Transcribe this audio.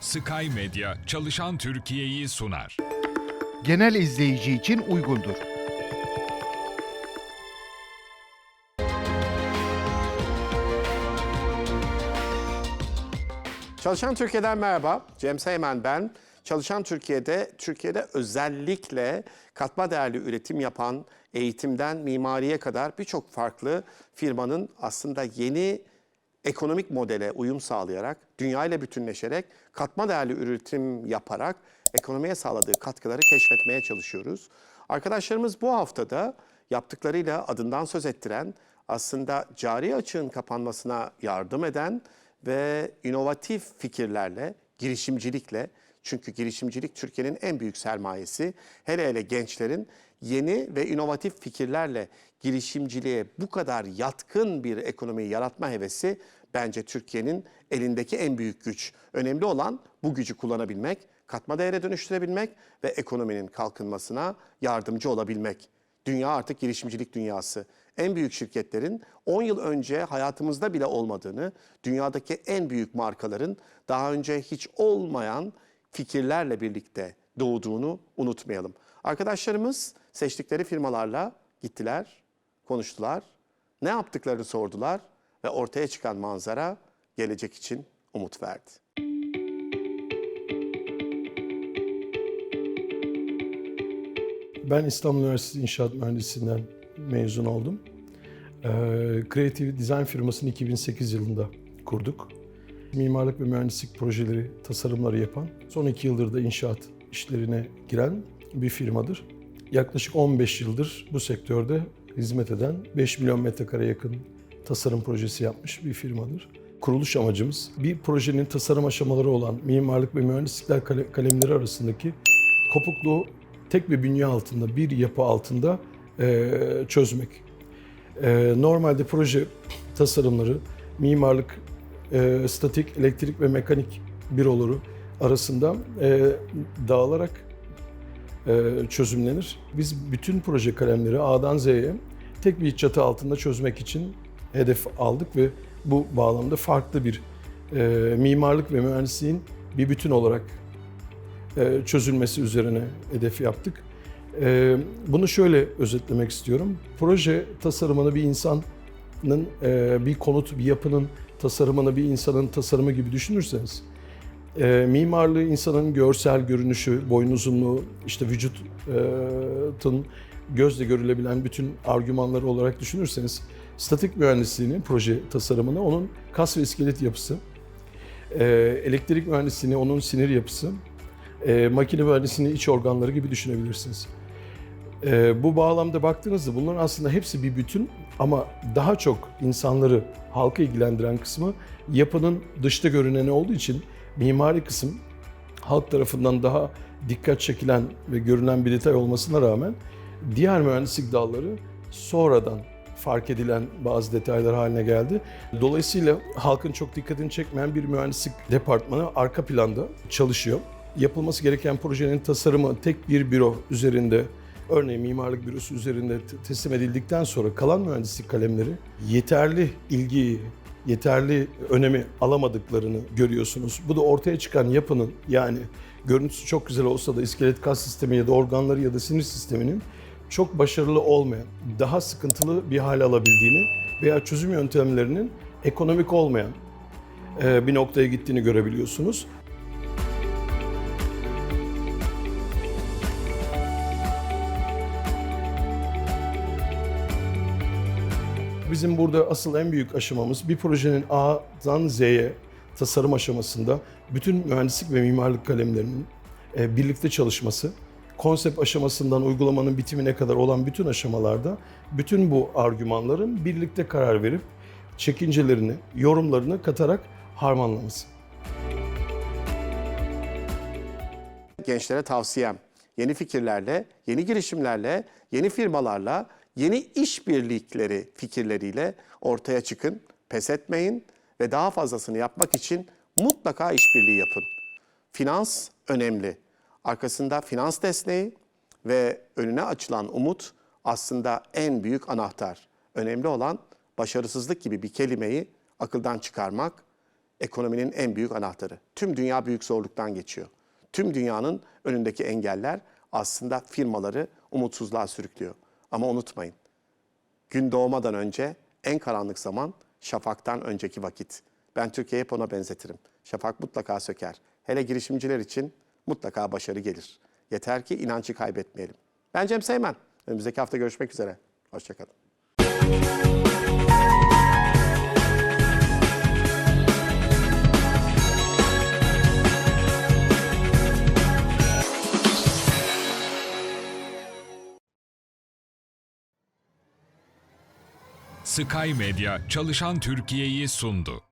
Sky Medya çalışan Türkiye'yi sunar. genel izleyici için uygundur. Çalışan Türkiye'den merhaba. Cem Seymen ben. Çalışan Türkiye'de, Türkiye'de özellikle katma değerli üretim yapan eğitimden mimariye kadar birçok farklı firmanın aslında yeni ekonomik modele uyum sağlayarak, dünyayla bütünleşerek, katma değerli üretim yaparak ekonomiye sağladığı katkıları keşfetmeye çalışıyoruz. Arkadaşlarımız bu haftada yaptıklarıyla adından söz ettiren, aslında cari açığın kapanmasına yardım eden ve inovatif fikirlerle, girişimcilikle, çünkü girişimcilik Türkiye'nin en büyük sermayesi, hele hele gençlerin yeni ve inovatif fikirlerle girişimciliğe bu kadar yatkın bir ekonomiyi yaratma hevesi bence Türkiye'nin elindeki en büyük güç. Önemli olan bu gücü kullanabilmek, katma değere dönüştürebilmek ve ekonominin kalkınmasına yardımcı olabilmek. Dünya artık girişimcilik dünyası. En büyük şirketlerin 10 yıl önce hayatımızda bile olmadığını, dünyadaki en büyük markaların daha önce hiç olmayan fikirlerle birlikte doğduğunu unutmayalım. Arkadaşlarımız seçtikleri firmalarla gittiler, konuştular, ne yaptıklarını sordular ve ortaya çıkan manzara gelecek için umut verdi. Ben İstanbul Üniversitesi İnşaat Mühendisliğinden mezun oldum. Ee, Creative Design firmasını 2008 yılında kurduk. Mimarlık ve mühendislik projeleri, tasarımları yapan, son iki yıldır da inşaat işlerine giren bir firmadır. Yaklaşık 15 yıldır bu sektörde hizmet eden 5 milyon metrekare yakın tasarım projesi yapmış bir firmadır. Kuruluş amacımız bir projenin tasarım aşamaları olan mimarlık ve mühendislikler kale- kalemleri arasındaki kopukluğu tek bir bünye altında, bir yapı altında çözmek. Normalde proje tasarımları mimarlık, statik, elektrik ve mekanik büroları arasında dağılarak çözümlenir. Biz bütün proje kalemleri A'dan Z'ye tek bir çatı altında çözmek için hedef aldık ve bu bağlamda farklı bir eee, mimarlık ve mühendisliğin bir bütün olarak e, çözülmesi üzerine hedef yaptık. E, Bunu şöyle özetlemek istiyorum. Proje tasarımını bir insanın, e, bir konut, bir yapının tasarımını bir insanın tasarımı gibi düşünürseniz, e, mimarlığı insanın görsel görünüşü, boyun uzunluğu, işte vücutun gözle görülebilen bütün argümanları olarak düşünürseniz, statik mühendisliğini, proje tasarımını onun kas ve iskelet yapısı, e, elektrik mühendisliğini onun sinir yapısı, e, makine mühendisliğini iç organları gibi düşünebilirsiniz. E, bu bağlamda baktığınızda bunların aslında hepsi bir bütün ama daha çok insanları, halkı ilgilendiren kısmı yapının dışta görüneni olduğu için mimari kısım halk tarafından daha dikkat çekilen ve görünen bir detay olmasına rağmen diğer mühendislik dalları sonradan fark edilen bazı detaylar haline geldi. Dolayısıyla halkın çok dikkatini çekmeyen bir mühendislik departmanı arka planda çalışıyor. Yapılması gereken projenin tasarımı tek bir büro üzerinde örneğin mimarlık bürosu üzerinde te- teslim edildikten sonra kalan mühendislik kalemleri yeterli ilgiyi, yeterli önemi alamadıklarını görüyorsunuz. Bu da ortaya çıkan yapının yani görüntüsü çok güzel olsa da iskelet kas sistemi ya da organları ya da sinir sisteminin çok başarılı olmayan, daha sıkıntılı bir hale alabildiğini veya çözüm yöntemlerinin ekonomik olmayan e, bir noktaya gittiğini görebiliyorsunuz. Bizim burada asıl en büyük aşamamız bir projenin A'dan Z'ye tasarım aşamasında bütün mühendislik ve mimarlık kalemlerinin e, birlikte çalışması, konsept aşamasından uygulamanın bitimine kadar olan bütün aşamalarda bütün bu argümanların birlikte karar verip çekincelerini, yorumlarını katarak harmanlaması. gençlere tavsiyem yeni fikirlerle, yeni girişimlerle, yeni firmalarla, yeni işbirlikleri fikirleriyle ortaya çıkın. Pes etmeyin ve daha fazlasını yapmak için mutlaka işbirliği yapın. Finans önemli. Arkasında finans desteği ve önüne açılan umut aslında en büyük anahtar. Önemli olan başarısızlık gibi bir kelimeyi akıldan çıkarmak ekonominin en büyük anahtarı. Tüm dünya büyük zorluktan geçiyor. Tüm dünyanın önündeki engeller aslında firmaları umutsuzluğa sürüklüyor. Ama unutmayın, gün doğmadan önce en karanlık zaman şafaktan önceki vakit. Ben Türkiye'yi hep ona benzetirim. Şafak mutlaka söker. Hele girişimciler için mutlaka başarı gelir. Yeter ki inancı kaybetmeyelim. Ben Cem Seymen. Önümüzdeki hafta görüşmek üzere. Hoşçakalın. Sky Medya çalışan Türkiye'yi sundu.